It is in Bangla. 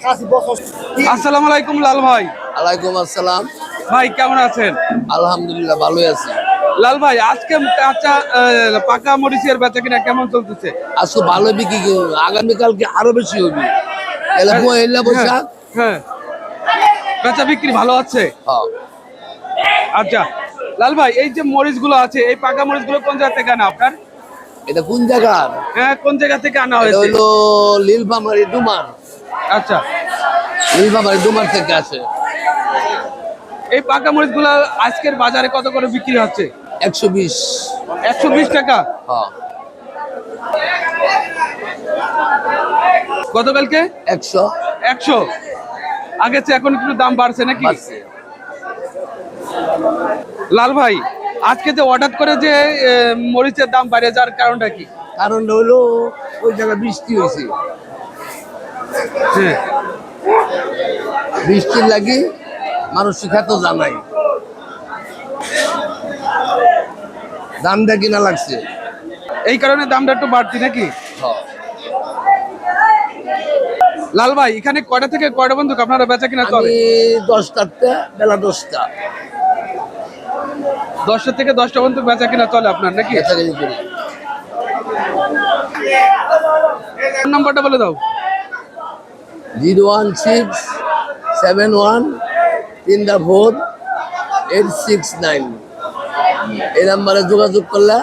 কাশি আসসালামু আলাইকুম লাল ভাই। আলাইকুম আসসালাম। ভাই কেমন আছেন? আলহামদুলিল্লাহ ভালোই আছি। লাল ভাই আজকে কাঁচা পাকা মরিচের বেচা কিনা কেমন চলতেছে? আজকে ভালো বিক্রি আগামীকালকে আরও বেশি হবে। এলে এলে বৈশাখ। হ্যাঁ বেচা বিক্রি ভালো আছে? হ্যাঁ। আচ্ছা লাল ভাই এই যে মরিচগুলো আছে এই পাকা মরিচগুলো কোন জায়গা থেকে আনা আপনার? এটা কোন জায়গার হ্যাঁ কোন জায়গা থেকে আনা হয়েছে? হইল লীলফামারি ডুমার। আচ্ছা। লীলফামারি ডুমার থেকে আছে। এই পাকা মরিচগুলো আজকের বাজারে কত করে বিক্রি হচ্ছে? একশো বিশ। একশো বিশ টাকা? হ্যাঁ। গতকালকে? একশো। একশো? আগে চেয়ে এখন একটু দাম বাড়ছে নাকি? লাল ভাই আজকে যে হঠাৎ করে যে মরিচের দাম বাড়ে যাওয়ার কারণটা কি? কারণ হইল ওই জায়গায় বৃষ্টি হয়েছে। হ্যাঁ। বৃষ্টির লাগি মানুষ শিখাতো জানাই। দামটা কিনা লাগছে? এই কারণে দামটা একটু বাড়তি নাকি। লাল ভাই এখানে কয়টা থেকে কয়টা বন্ধু আপনারা বেচা কিনা চলে আমি দশটাতে বেলা দশটা। দশটা থেকে দশটা পর্যন্ত বেচা কিনা চলে আপনার নাকি? নাম্বারটা বলে দাও। Zero one six seven one তিনটা ফোর এইট সিক্স নাইন। এই নাম্বারে যোগাযোগ করলে